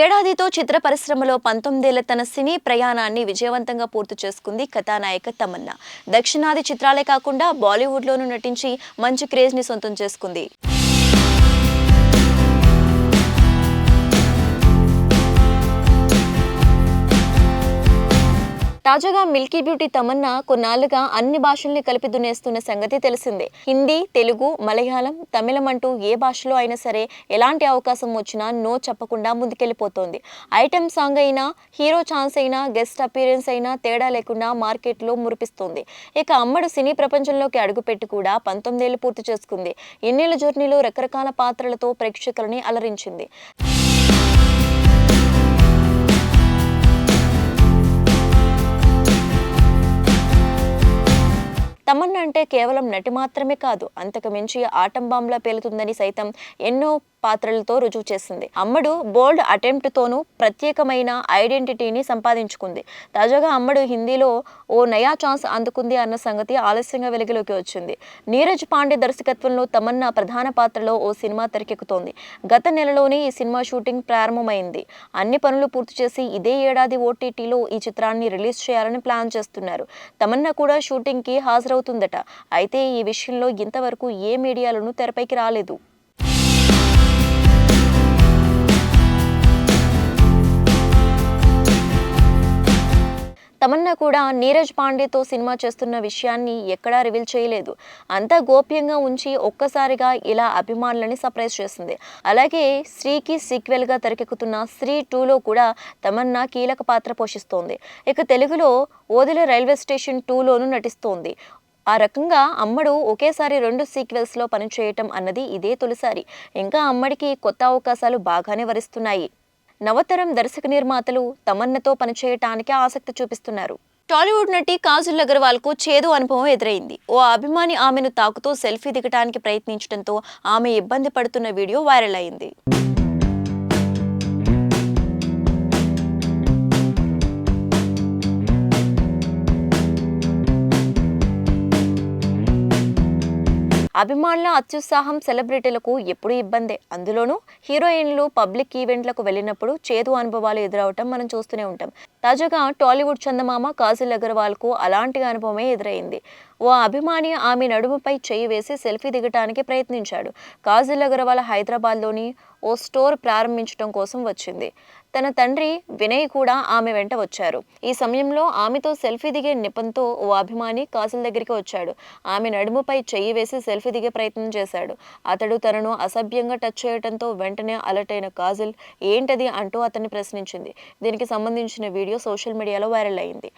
ఏడాదితో చిత్ర పరిశ్రమలో పంతొమ్మిదేళ్ళ తన సినీ ప్రయాణాన్ని విజయవంతంగా పూర్తి చేసుకుంది కథానాయక తమన్నా. దక్షిణాది చిత్రాలే కాకుండా బాలీవుడ్లోనూ నటించి మంచి క్రేజ్ని సొంతం చేసుకుంది. తాజాగా మిల్కీ బ్యూటీ తమన్నా కొన్నాళ్ళుగా అన్ని భాషల్ని కలిపి దునేస్తున్న సంగతి తెలిసిందే. హిందీ తెలుగు మలయాళం తమిళం అంటూ ఏ భాషలో అయినా సరే ఎలాంటి అవకాశం వచ్చినా నో చెప్పకుండా ముందుకెళ్ళిపోతోంది. ఐటెం సాంగ్ అయినా హీరో ఛాన్స్ అయినా గెస్ట్ అపీరెన్స్ అయినా తేడా లేకుండా మార్కెట్లో మురిపిస్తోంది. ఇక అమ్మడు సినీ ప్రపంచంలోకి అడుగుపెట్టి కూడా పంతొమ్మిదేళ్ళు పూర్తి చేసుకుంది. ఎన్నేళ్ళ జర్నీలో రకరకాల పాత్రలతో ప్రేక్షకులని అలరించింది. తమన్నా అంటే కేవలం నటి మాత్రమే కాదు అంతకు మించి ఆటంబాంలా పేలుతుందని సైతం ఎన్నో పాత్రలతో రుజువు చేసింది. అమ్మడు బోల్డ్ అటెంప్ట్ తోనూ ప్రత్యేకమైన ఐడెంటిటీని సంపాదించుకుంది. తాజాగా అమ్మడు హిందీలో ఓ నయా ఛాన్స్ అందుకుంది అన్న సంగతి ఆలస్యంగా వెలుగులోకి వచ్చింది. నీరజ్ పాండే దర్శకత్వంలో తమన్నా ప్రధాన పాత్రలో ఓ సినిమా తెరకెక్కుతోంది. గత నెలలోనే ఈ సినిమా షూటింగ్ ప్రారంభమైంది. అన్ని పనులు పూర్తి చేసి ఇదే ఏడాది ఓటీటీలో ఈ చిత్రాన్ని రిలీజ్ చేయాలని ప్లాన్ చేస్తున్నారు. తమన్నా కూడా షూటింగ్కి హాజరవుతుందట. అయితే ఈ విషయంలో ఇంతవరకు ఏ మీడియాలోనూ తెరపైకి రాలేదు. తమన్నా కూడా నీరజ్ పాండేతో సినిమా చేస్తున్న విషయాన్ని ఎక్కడా రివీల్ చేయలేదు. అంతా గోప్యంగా ఉంచి ఒక్కసారిగా ఇలా అభిమానులని సర్ప్రైజ్ చేసింది. అలాగే శ్రీకి సీక్వెల్గా తెరకెక్కుతున్న శ్రీ టూలో కూడా తమన్నా కీలక పాత్ర పోషిస్తోంది. ఇక తెలుగులో ఓదిల రైల్వే స్టేషన్ టూలోనూ నటిస్తోంది. ఆ రకంగా అమ్మడు ఒకేసారి రెండు సీక్వెల్స్లో పనిచేయటం అన్నది ఇదే తొలిసారి. ఇంకా అమ్మడికి కొత్త అవకాశాలు బాగానే వరిస్తున్నాయి. నవతరం దర్శక నిర్మాతలు తమన్నతో పనిచేయటానికి ఆసక్తి చూపిస్తున్నారు. టాలీవుడ్ నటి కాజల్ అగర్వాల్కు చేదు అనుభవం ఎదురైంది. ఓ అభిమాని ఆమెను తాకుతూ సెల్ఫీ దిగటానికి ప్రయత్నించడంతో ఆమె ఇబ్బంది పడుతున్న వీడియో వైరల్ అయింది. అభిమానుల అత్యుత్సాహం సెలబ్రిటీలకు ఎప్పుడూ ఇబ్బందే. అందులోనూ హీరోయిన్లు పబ్లిక్ ఈవెంట్లకు వెళ్ళినప్పుడు చేదు అనుభవాలు ఎదురవటం మనం చూస్తూనే ఉంటాం. తాజాగా టాలీవుడ్ చందమామ కాజల్ అగర్వాల్కు అలాంటి అనుభవమే ఎదురైంది. ఓ అభిమాని ఆమె నడుముపై చేయి వేసి సెల్ఫీ దిగటానికి ప్రయత్నించాడు. కాజల్ అగర్వాల్ హైదరాబాద్లోని ఓ స్టోర్ ప్రారంభించడం కోసం వచ్చింది. తన తండ్రి వినయ్ కూడా ఆమె వెంట వచ్చారు. ఈ సమయంలో ఆమెతో సెల్ఫీ దిగే నిపంతో ఓ అభిమాని కాసుల దగ్గరికి వచ్చాడు. ఆమె నడుముపై చెయ్యి వేసి సెల్ఫీ దిగే ప్రయత్నం చేశాడు. అతడు తనను అసభ్యంగా టచ్ చేయడంతో వెంటనే అలర్ట్ అయిన కాజల్ ఏంటది? అంటూ అతన్ని ప్రశ్నించింది. దీనికి సంబంధించిన వీడియో సోషల్ మీడియాలో వైరల్ అయింది.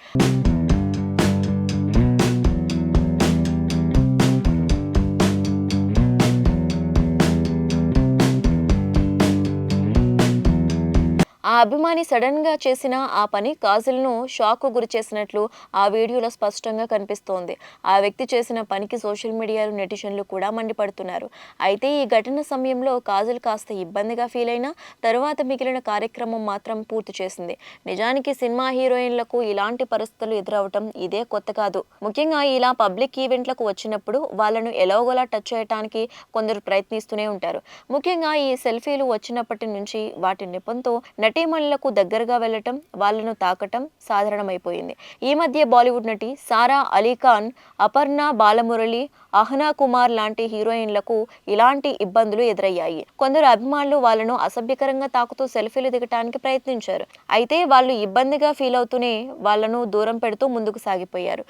ఆ అభిమాని సడన్గా చేసిన ఆ పని కాజల్ను షాక్ గురి చేసినట్లు ఆ వీడియోలో స్పష్టంగా కనిపిస్తోంది. ఆ వ్యక్తి చేసిన పనికి సోషల్ మీడియాలో నెటిజన్లు కూడా మండిపడుతున్నారు. అయితే ఈ ఘటన సమయంలో కాజల్ కాస్త ఇబ్బందిగా ఫీల్ అయినా తరువాత మిగిలిన కార్యక్రమం మాత్రం పూర్తి చేసింది. నిజానికి సినిమా హీరోయిన్లకు ఇలాంటి పరిస్థితులు ఎదురవటం ఇదే కొత్త కాదు. ముఖ్యంగా ఇలా పబ్లిక్ ఈవెంట్లకు వచ్చినప్పుడు వాళ్ళను ఎలాగోలా టచ్ చేయడానికి కొందరు ప్రయత్నిస్తూనే ఉంటారు. ముఖ్యంగా ఈ సెల్ఫీలు వచ్చినప్పటి నుంచి వాటి నిపంతో నటి నటీమణులకు దగ్గరగా వెళ్ళటం వాళ్ళను తాకటం సాధారణమైపోయింది. ఈ మధ్య బాలీవుడ్ నటి సారా అలీ ఖాన్ అపర్ణ బాలమురళి అహనా కుమార్ లాంటి హీరోయిన్లకు ఇలాంటి ఇబ్బందులు ఎదురయ్యాయి. కొందరు అభిమానులు వాళ్ళను అసభ్యకరంగా తాకుతూ సెల్ఫీలు దిగటానికి ప్రయత్నించారు. అయితే వాళ్ళు ఇబ్బందిగా ఫీల్ అవుతూనే వాళ్ళను దూరం పెడుతూ ముందుకు సాగిపోయారు.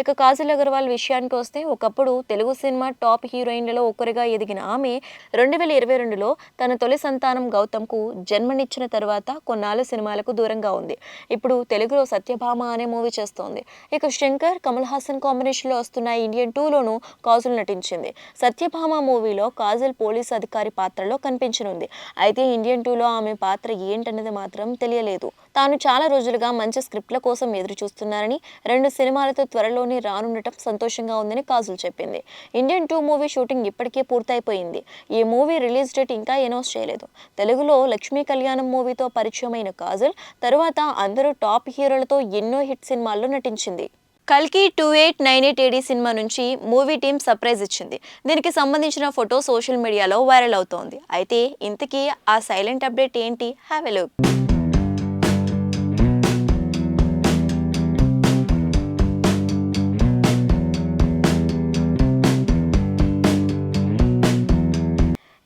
ఇక కాజల్ అగర్వాల్ విషయానికి వస్తే ఒకప్పుడు తెలుగు సినిమా టాప్ హీరోయిన్లలో ఒకరిగా ఎదిగిన ఆమె రెండు వేల ఇరవై రెండులో తన తొలి సంతానం గౌతమ్కు జన్మనిచ్చిన తర్వాత కొన్నాళ్ళు సినిమాలకు దూరంగా ఉంది. ఇప్పుడు తెలుగులో సత్యభామ అనే మూవీ చేస్తోంది. ఇక శంకర్ కమల్ హాసన్ కాంబినేషన్లో వస్తున్న ఇండియన్ టూలోనూ కాజల్ నటించింది. సత్యభామ మూవీలో కాజల్ పోలీస్ అధికారి పాత్రలో కనిపించనుంది. అయితే ఇండియన్ టూలో ఆమె పాత్ర ఏంటన్నది మాత్రం తెలియలేదు. తాను చాలా రోజులుగా మంచి స్క్రిప్ట్ల కోసం ఎదురు చూస్తున్నారని రెండు సినిమాలతో త్వరలోనే రానుండటం సంతోషంగా ఉందని కాజుల్ చెప్పింది. ఇండియన్ టూ మూవీ షూటింగ్ ఇప్పటికే పూర్తయిపోయింది. ఈ మూవీ రిలీజ్ డేట్ ఇంకా అనౌన్స్ చేయలేదు. తెలుగులో లక్ష్మీ కళ్యాణం మూవీతో పరిచయమైన కాజల్ తరువాత అందరూ టాప్ హీరోలతో ఎన్నో హిట్ సినిమాల్లో నటించింది. కల్కి two eight nine eight AD cinema నుంచి మూవీ టీం సర్ప్రైజ్ ఇచ్చింది. దీనికి సంబంధించిన ఫోటో సోషల్ మీడియాలో వైరల్ అవుతోంది. అయితే ఇంతకీ ఆ సైలెంట్ అప్డేట్ ఏంటి? Have a look.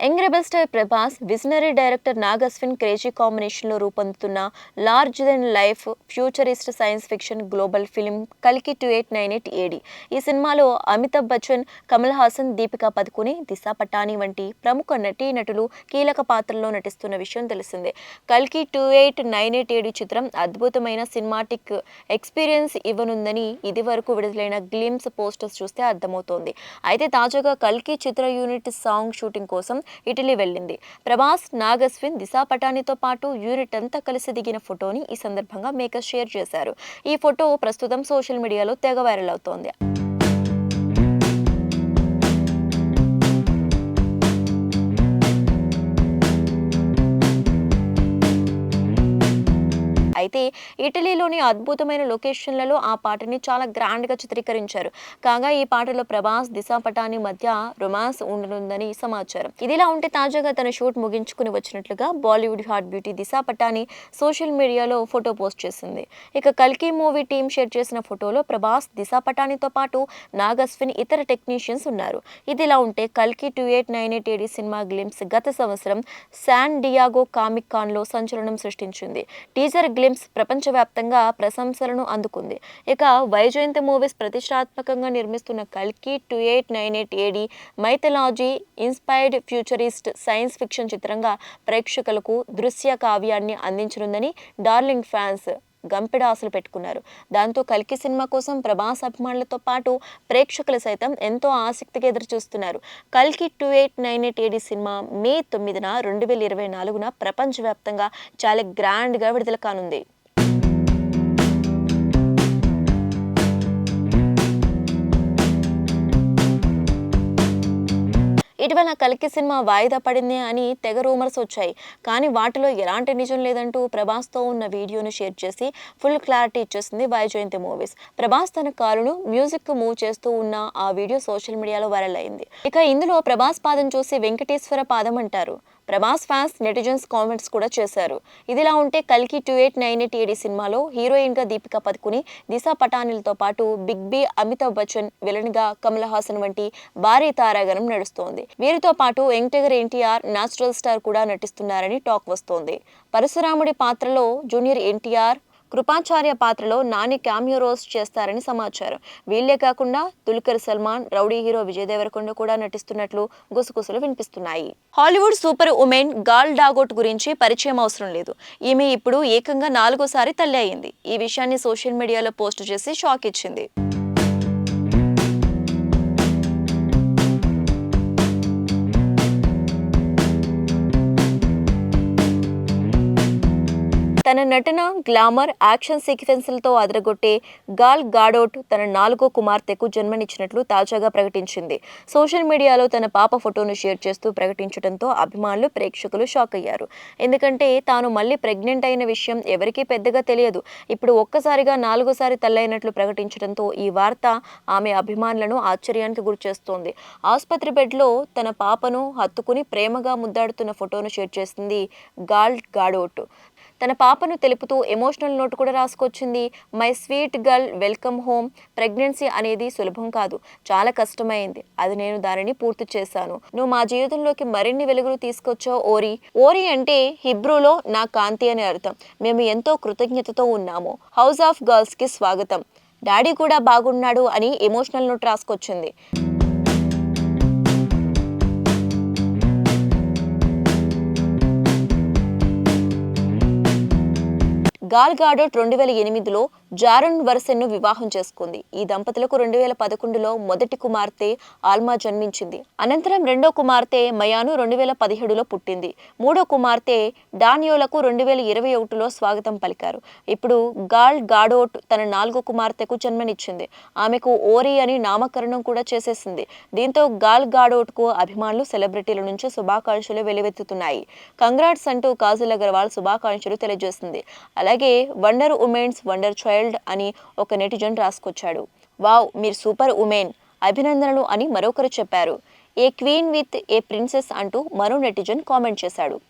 Young rebel star Prabhas visionary director Nag Ashwin crazy కాంబినేషన్లో రూపొందుతున్న large then life futurist science fiction global film కల్కి two eight nine eight AD. ఈ సినిమాలో అమితాబ్ బచ్చన్ కమల్ హాసన్ దీపికా పదుకుని దిశా పటాని వంటి ప్రముఖ నటీ నటులు కీలక పాత్రల్లో నటిస్తున్న విషయం తెలిసిందే. కల్కి two eight nine eight AD చిత్రం అద్భుతమైన సినిమాటిక్ ఎక్స్పీరియన్స్ ఇవ్వనుందని ఇది వరకు విడుదలైన గ్లిమ్స్ పోస్టర్స్ చూస్తే అర్థమవుతోంది. అయితే తాజాగా కల్కి చిత్ర యూనిట్ సాంగ్ షూటింగ్ కోసం ఇటలీ వెళ్ళింది. ప్రభాస్ నాగస్విన్ దిశా పటానితో పాటు యూనిట్ అంతా కలిసి దిగిన ఫోటోని ఈ సందర్భంగా మేకర్స్ షేర్ చేశారు. ఈ ఫోటో ప్రస్తుతం సోషల్ మీడియాలో తెగ వైరల్ అవుతోంది. అయితే ఇటలీలోని అద్భుతమైన లొకేషన్లలో ఆ పాటని చాలా గ్రాండ్గా చిత్రీకరించారు. కాగా ఈ పాటలో ప్రభాస్ దిశా పటాని మధ్య రొమాన్స్ ఉండనుందని సమాచారం. ఇదిలా ఉంటే తాజాగా తన షూట్ ముగించుకుని వచ్చినట్లుగా Bollywood hot beauty Disha Patani social మీడియాలో ఫోటో పోస్ట్ చేసింది. ఇక కల్కి మూవీ టీం షేర్ చేసిన ఫోటోలో ప్రభాస్ దిశా పటానితో పాటు నాగస్విన్ ఇతర టెక్నీషియన్స్ ఉన్నారు. ఇదిలా ఉంటే కల్కి two eight nine eight AD cinema glimpse గత సంవత్సరం శాన్ డియాగో కామిక్ కాన్లో సంచలనం సృష్టించింది. టీజర్ గ్లిమ్స్ ప్రపంచవ్యాప్తంగా ప్రశంసలను అందుకుంది. ఇక వైజయంతి మూవీస్ ప్రతిష్టాత్మకంగా నిర్మిస్తున్న కల్కి two eight nine eight AD mythology inspired futurist science fiction చిత్రంగా ప్రేక్షకులకు దృశ్య కావ్యాన్ని అందించనుందని డార్లింగ్ ఫ్యాన్స్ గంపెడ ఆశలు పెట్టుకున్నారు. దాంతో కల్కి సినిమా కోసం ప్రభాస్ అభిమానులతో పాటు ప్రేక్షకులు సైతం ఎంతో ఆసక్తిగా ఎదురు చూస్తున్నారు కల్కి two eight nine eight AD cinema May తొమ్మిదిన రెండు వేల ఇరవై నాలుగున ప్రపంచవ్యాప్తంగా చాలా గ్రాండ్గా విడుదల కానుంది. ఇటీవల కలికి సినిమా వాయిదా పడింది అని తెగ రూమర్స్ వచ్చాయి. కానీ వాటిలో ఎలాంటి నిజం లేదంటూ ప్రభాస్తో ఉన్న వీడియోను షేర్ చేసి ఫుల్ క్లారిటీ ఇచ్చేసింది వైజయంతి మూవీస్. ప్రభాస్ తన కారును మ్యూజిక్ మూవ్ చేస్తూ ఉన్న ఆ వీడియో సోషల్ మీడియాలో వైరల్ అయింది. ఇక ఇందులో ప్రభాస్ పాదం చూసి వెంకటేశ్వర పాదం అంటారు. ప్రభాస్ ఫ్యాన్స్ నెటిజన్స్ కామెంట్స్ కూడా చేశారు. ఇదిలా ఉంటే కల్కి two eight nine eight AD సినిమాలో హీరోయిన్గా దీపికా పదుకుని దిశా పటానిలతో పాటు బిగ్ బి అమితాబ్ బచ్చన్ విలన్గా కమల్ హాసన్ వంటి భారీ తారాగణం నడుస్తోంది. వీరితో పాటు వెంకటగర్ ఎన్టీఆర్ న్యాచురల్ స్టార్ కూడా నటిస్తున్నారని టాక్ వస్తోంది. పరశురాముడి పాత్రలో జూనియర్ ఎన్టీఆర్ కృపాచార్య పాత్రలో నాని క్యామియో రోస్ట్ చేస్తారని సమాచారం. వీళ్ళే కాకుండా దుల్కర్ సల్మాన్ రౌడీ హీరో విజయ్ దేవరకొండ కూడా నటిస్తున్నట్లు గుసగుసలు వినిపిస్తున్నాయి. Hollywood super woman Gal Gadot గురించి పరిచయం అవసరం లేదు. ఈమె ఇప్పుడు ఏకంగా నాలుగోసారి తల్లి అయింది. ఈ విషయాన్ని సోషల్ మీడియాలో పోస్ట్ చేసి షాక్ ఇచ్చింది. తన నటన గ్లామర్ యాక్షన్ సీక్వెన్స్లతో అదరగొట్టే గాల్ గాడోట్ తన నాలుగో కుమార్తెకు జన్మనిచ్చినట్లు తాజాగా ప్రకటించింది. సోషల్ మీడియాలో తన పాప ఫోటోను షేర్ చేస్తూ ప్రకటించడంతో అభిమానులు ప్రేక్షకులు షాక్ అయ్యారు. ఎందుకంటే తాను మళ్ళీ ప్రెగ్నెంట్ అయిన విషయం ఎవరికీ పెద్దగా తెలియదు. ఇప్పుడు ఒక్కసారిగా నాలుగోసారి తల్లైనట్లు ప్రకటించడంతో ఈ వార్త ఆమె అభిమానులను ఆశ్చర్యానికి గురిచేస్తోంది. ఆసుపత్రి బెడ్లో తన పాపను హత్తుకుని ప్రేమగా ముద్దాడుతున్న ఫోటోను షేర్ చేసింది గాల్ గాడోట్. తన పాపను తెలుపుతూ ఎమోషనల్ నోట్ కూడా రాసుకొచ్చింది. My sweet girl welcome home pregnancy అనేది సులభం కాదు. చాలా కష్టమైంది. అది నేను దానిని పూర్తి చేశాను. నువ్వు మా జీవితంలోకి మరిన్ని వెలుగులు తీసుకొచ్చావు ఓరి. ఓరి అంటే హిబ్రూలో నా కాంతి అని అర్థం. మేము ఎంతో కృతజ్ఞతతో ఉన్నాము. హౌస్ ఆఫ్ గర్ల్స్కి స్వాగతం. డాడీ కూడా బాగున్నాడు అని ఎమోషనల్ నోట్ రాసుకొచ్చింది. గాల్గాడోట్ రెండు వేల ఎనిమిదిలో జారన్ వరసెన్ను వివాహం చేసుకుంది. ఈ దంపతులకు రెండు వేల పదకొండులో మొదటి కుమార్తె ఆల్మా జన్మించింది. అనంతరం రెండో కుమార్తె మయాను రెండు వేల పదిహేడులో పుట్టింది. మూడో కుమార్తె డానియోలకు రెండు వేల ఇరవై ఒకటిలో స్వాగతం పలికారు. ఇప్పుడు గాల్ గాడోట్ తన నాలుగో కుమార్తెకు జన్మనిచ్చింది. ఆమెకు ఓరి అని నామకరణం కూడా చేసేసింది. దీంతో గాల్ గాడోట్కు అభిమానులు సెలబ్రిటీల నుంచి శుభాకాంక్షలు వెలువెత్తుతున్నాయి. కంగ్రాట్స్ అంటూ కాజల్ అగర్వాల్ శుభాకాంక్షలు తెలియజేసింది. అలాగే వండర్ ఉమెన్స్ వండర్ చైల్డ్ అని ఒక నెటిజన్ రాసుకొచ్చాడు. వావ్ మీరు సూపర్ ఉమెన్ అభినందనలు అని మరొకరు చెప్పారు. A queen with a princess అంటూ మరో నెటిజన్ కామెంట్ చేశాడు.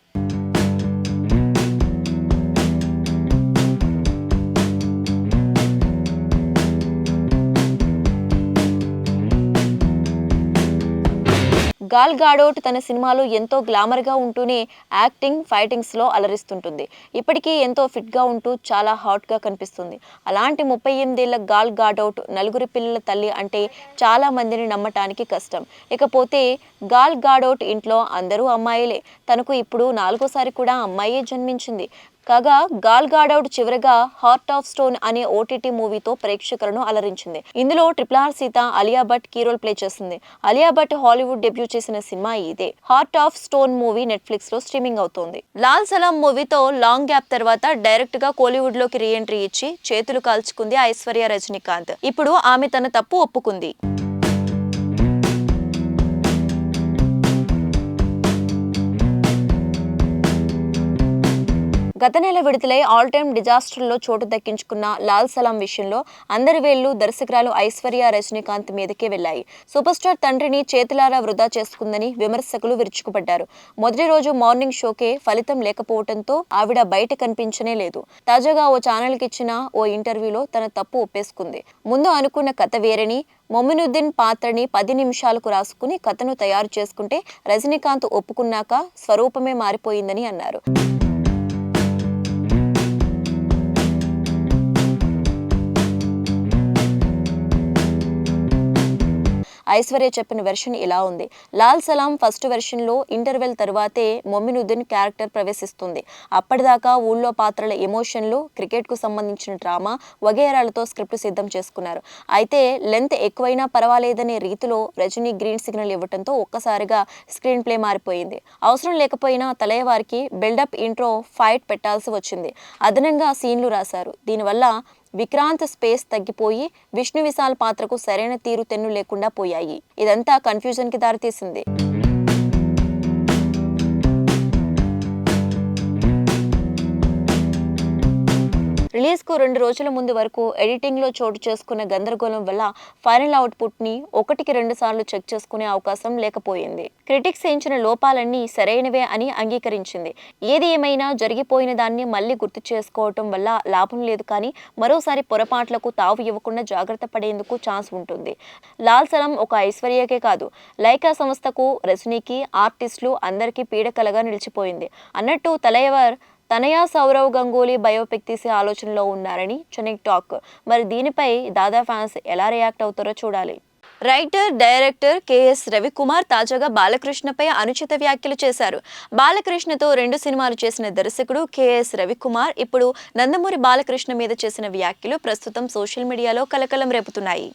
గాల్ గాడోట్ తన సినిమాలో ఎంతో గ్లామర్గా ఉంటూనే యాక్టింగ్ ఫైటింగ్స్లో అలరిస్తుంటుంది. ఇప్పటికీ ఎంతో ఫిట్గా ఉంటూ చాలా హాట్గా కనిపిస్తుంది. అలాంటి ముప్పై ఎనిమిదేళ్ళ గాల్ గాడౌట్ నలుగురి పిల్లల తల్లి అంటే చాలా మందిని నమ్మటానికి కష్టం. ఇకపోతే గాల్ గాడౌట్ ఇంట్లో అందరూ అమ్మాయిలే. తనకు ఇప్పుడు నాలుగోసారి కూడా అమ్మాయే జన్మించింది. కాగా గాల్ గాడౌట్ చివరగా హార్ట్ ఆఫ్ స్టోన్ అనే ఓటీటీ మూవీతో ప్రేక్షకులను అలరించింది. ఇందులో triple R Sita Alia Bhatt key role play చేసింది అలియా భట్ హాలీవుడ్ డెబ్యూ చేసిన సినిమా ఇదే. హార్ట్ ఆఫ్ స్టోన్ మూవీ నెట్ఫ్లిక్స్లో స్ట్రీమింగ్ అవుతోంది. లాల్ సలాం మూవీతో లాంగ్ గ్యాప్ తర్వాత డైరెక్ట్గా కోలీవుడ్లోకి రీఎంట్రీ ఇచ్చి చేతులు కాల్చుకుంది ఐశ్వర్య రజనీకాంత్. ఇప్పుడు ఆమె తన తప్పు ఒప్పుకుంది. గత నెల విడుదలై ఆల్ టైమ్ డిజాస్టర్లో చోటు దక్కించుకున్న లాల్ సలాం విషయంలో అందరి వేళ్ళు దర్శకురాలు ఐశ్వర్య రజనీకాంత్ మీదకే వెళ్ళాయి సూపర్ స్టార్ తండ్రిని చేతులారా వృధా చేసుకుందని విమర్శకులు విరుచుకుపడ్డారు. మొదటి రోజు మార్నింగ్ షోకే ఫలితం లేకపోవడంతో ఆవిడ బయట కనిపించనే లేదు. తాజాగా ఓ ఛానల్కి ఇచ్చిన ఓ ఇంటర్వ్యూలో తన తప్పు ఒప్పేసుకుంది. ముందు అనుకున్న కథ వేరని మొమినుద్దీన్ పాత్రని పది నిమిషాలకు రాసుకుని కథను తయారు చేసుకుంటే రజనీకాంత్ ఒప్పుకున్నాక స్వరూపమే మారిపోయిందని అన్నారు. ఐశ్వర్య చెప్పిన వెర్షన్ ఇలా ఉంది. లాల్ సలాం ఫస్ట్ వెర్షన్లో ఇంటర్వెల్ తర్వాతే మొమినుద్దీన్ క్యారెక్టర్ ప్రవేశిస్తుంది. అప్పటిదాకా ఊళ్ళో పాత్రల ఎమోషన్లు క్రికెట్కు సంబంధించిన డ్రామా వగేరాలతో స్క్రిప్ట్ సిద్ధం చేసుకున్నారు. అయితే లెంత్ ఎక్కువైనా పర్వాలేదనే రీతిలో రజనీ గ్రీన్ సిగ్నల్ ఇవ్వడంతో ఒక్కసారిగా స్క్రీన్ ప్లే మారిపోయింది. అవసరం లేకపోయినా తలయవారికి బిల్డప్ ఇంట్రో ఫైట్ పెట్టాల్సి వచ్చింది. అదనంగా సీన్లు రాశారు. దీనివల్ల విక్రాంత్ స్పేస్ తగ్గిపోయి విష్ణు విశాల్ పాత్రకు సరైన తీరు తెన్ను లేకుండా పోయాయి. ఇదంతా కన్ఫ్యూజన్కి దారితీసింది. రిలీజ్కు రెండు రోజుల ముందు వరకు ఎడిటింగ్లో చోటు చేసుకున్న గందరగోళం వల్ల ఫైనల్ అవుట్పుట్ని ఒకటికి రెండు సార్లు చెక్ చేసుకునే అవకాశం లేకపోయింది. క్రిటిక్స్ ఎంచిన లోపాలన్నీ సరైనవే అని అంగీకరించింది. ఏది ఏమైనా జరిగిపోయిన దాన్ని మళ్ళీ గుర్తు చేసుకోవటం వల్ల లాభం లేదు కానీ మరోసారి పొరపాట్లకు తావు ఇవ్వకుండా జాగ్రత్త పడేందుకు ఛాన్స్ ఉంటుంది. లాల్ సలం ఒక ఐశ్వర్యకే కాదు. లైకా సంస్థకు రజనీకి ఆర్టిస్టులు అందరికీ పీడకలగా నిలిచిపోయింది. అన్నట్టు తలయవర్ తనయా సౌరవ్ గంగూలీ బయోపిక్ తీసే ఆలోచనలో ఉన్నారని చెన్నై టాక్. మరి దీనిపై దాదా ఫ్యాన్స్ ఎలా రియాక్ట్ అవుతారో చూడాలి. రైటర్ డైరెక్టర్ కెఎస్ రవికుమార్ తాజాగా బాలకృష్ణపై అనుచిత వ్యాఖ్యలు చేశారు. బాలకృష్ణతో రెండు సినిమాలు చేసిన దర్శకుడు కెఎస్ రవికుమార్ ఇప్పుడు నందమూరి బాలకృష్ణ మీద చేసిన వ్యాఖ్యలు ప్రస్తుతం సోషల్ మీడియాలో కలకలం రేపుతున్నాయి.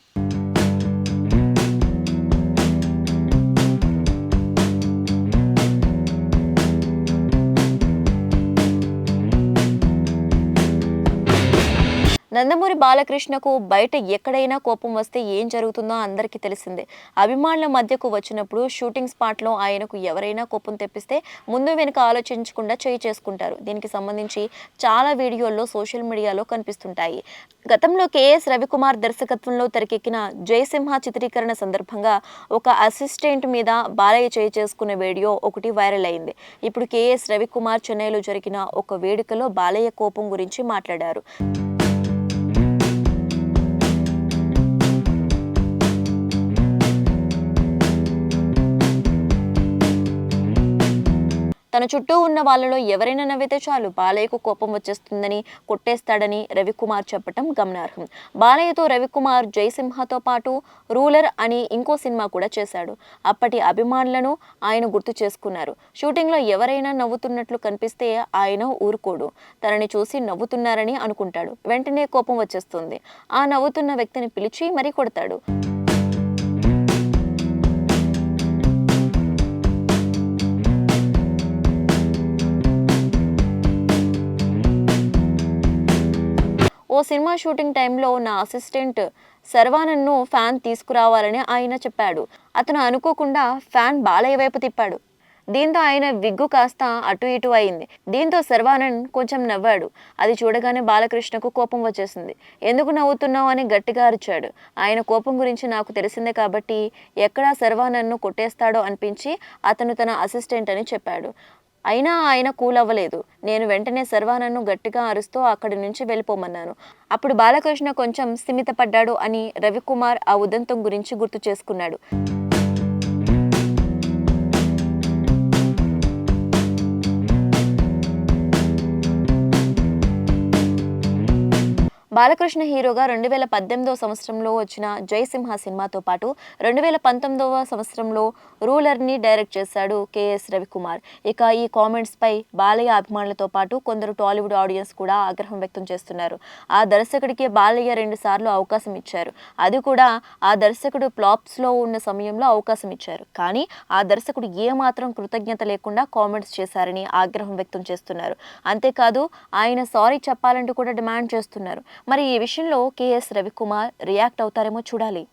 నందమూరి బాలకృష్ణకు బయట ఎక్కడైనా కోపం వస్తే ఏం జరుగుతుందో అందరికీ తెలిసిందే. అభిమానుల మధ్యకు వచ్చినప్పుడు షూటింగ్ స్పాట్లో ఆయనకు ఎవరైనా కోపం తెప్పిస్తే ముందు వెనుక ఆలోచించకుండా చేయి చేసుకుంటారు. దీనికి సంబంధించి చాలా వీడియోల్లో సోషల్ మీడియాలో కనిపిస్తుంటాయి. గతంలో కేఎస్ రవికుమార్ దర్శకత్వంలో తెరకెక్కిన జయసింహ చిత్రీకరణ సందర్భంగా ఒక అసిస్టెంట్ మీద బాలయ్య చేయి చేసుకున్న వీడియో ఒకటి వైరల్ అయింది. ఇప్పుడు కేఎస్ రవికుమార్ చెన్నైలో జరిగిన ఒక వేడుకలో బాలయ్య కోపం గురించి మాట్లాడారు. తన చుట్టూ ఉన్న వాళ్ళలో ఎవరైనా నవ్వితే చాలు బాలయ్యకు కోపం వచ్చేస్తుందని కొట్టేస్తాడని రవికుమార్ చెప్పటం గమనార్హం. బాలయ్యతో రవికుమార్ జయసింహతో పాటు రూలర్ అని ఇంకో సినిమా కూడా చేశాడు. అప్పటి అభిమానులను ఆయన గుర్తు చేసుకున్నారు. షూటింగ్లో ఎవరైనా నవ్వుతున్నట్లు కనిపిస్తే ఆయన ఊరుకోడు. తనని చూసి నవ్వుతున్నారని అనుకుంటాడు. వెంటనే కోపం వచ్చేస్తుంది. ఆ నవ్వుతున్న వ్యక్తిని పిలిచి మరీ కొడతాడు. ఓ సినిమా షూటింగ్ టైంలో నా అసిస్టెంట్ శర్వానంద్ను ఫ్యాన్ తీసుకురావాలని ఆయన చెప్పాడు. అతను అనుకోకుండా ఫ్యాన్ బాలయ్య వైపు తిప్పాడు. దీంతో ఆయన విగ్గు కాస్త అటు ఇటు అయింది. దీంతో శర్వానంద్ కొంచెం నవ్వాడు. అది చూడగానే బాలకృష్ణకు కోపం వచ్చేసింది. ఎందుకు నవ్వుతున్నావు? అని గట్టిగా అరిచాడు. ఆయన కోపం గురించి నాకు తెలిసిందే కాబట్టి ఎక్కడా శర్వానంద్ను కొట్టేస్తాడో అనిపించి అతను తన అసిస్టెంట్ అని చెప్పాడు. అయినా ఆయన కూల్ అవ్వలేదు నేను వెంటనే శర్వానంద్ను గట్టిగా అరుస్తూ అక్కడి నుంచి వెళ్ళిపోమన్నాను. అప్పుడు బాలకృష్ణ కొంచెం స్థిమితపడ్డాడు అని రవికుమార్ ఆ ఉదంతం గురించి గుర్తు చేసుకున్నాడు. బాలకృష్ణ హీరోగా రెండు వేల పద్దెనిమిదవ సంవత్సరంలో వచ్చిన జయసింహ సినిమాతో పాటు రెండు వేల పంతొమ్మిదవ సంవత్సరంలో రూలర్ని డైరెక్ట్ చేశాడు కేఎస్ రవికుమార్. ఇక ఈ కామెంట్స్పై బాలయ్య అభిమానులతో పాటు కొందరు టాలీవుడ్ ఆడియన్స్ కూడా ఆగ్రహం వ్యక్తం చేస్తున్నారు. ఆ దర్శకుడికి బాలయ్య రెండు సార్లు అవకాశం ఇచ్చారు. అది కూడా ఆ దర్శకుడు ప్లాప్స్లో ఉన్న సమయంలో అవకాశం ఇచ్చారు. కానీ ఆ దర్శకుడు ఏమాత్రం కృతజ్ఞత లేకుండా కామెంట్స్ చేశారని ఆగ్రహం వ్యక్తం చేస్తున్నారు. అంతేకాదు ఆయన సారీ చెప్పాలంటూ కూడా డిమాండ్ చేస్తున్నారు. మరి ఈ విషయంలో కేఎస్ రవికుమార్ రియాక్ట్ అవుతారేమో చూడాలి.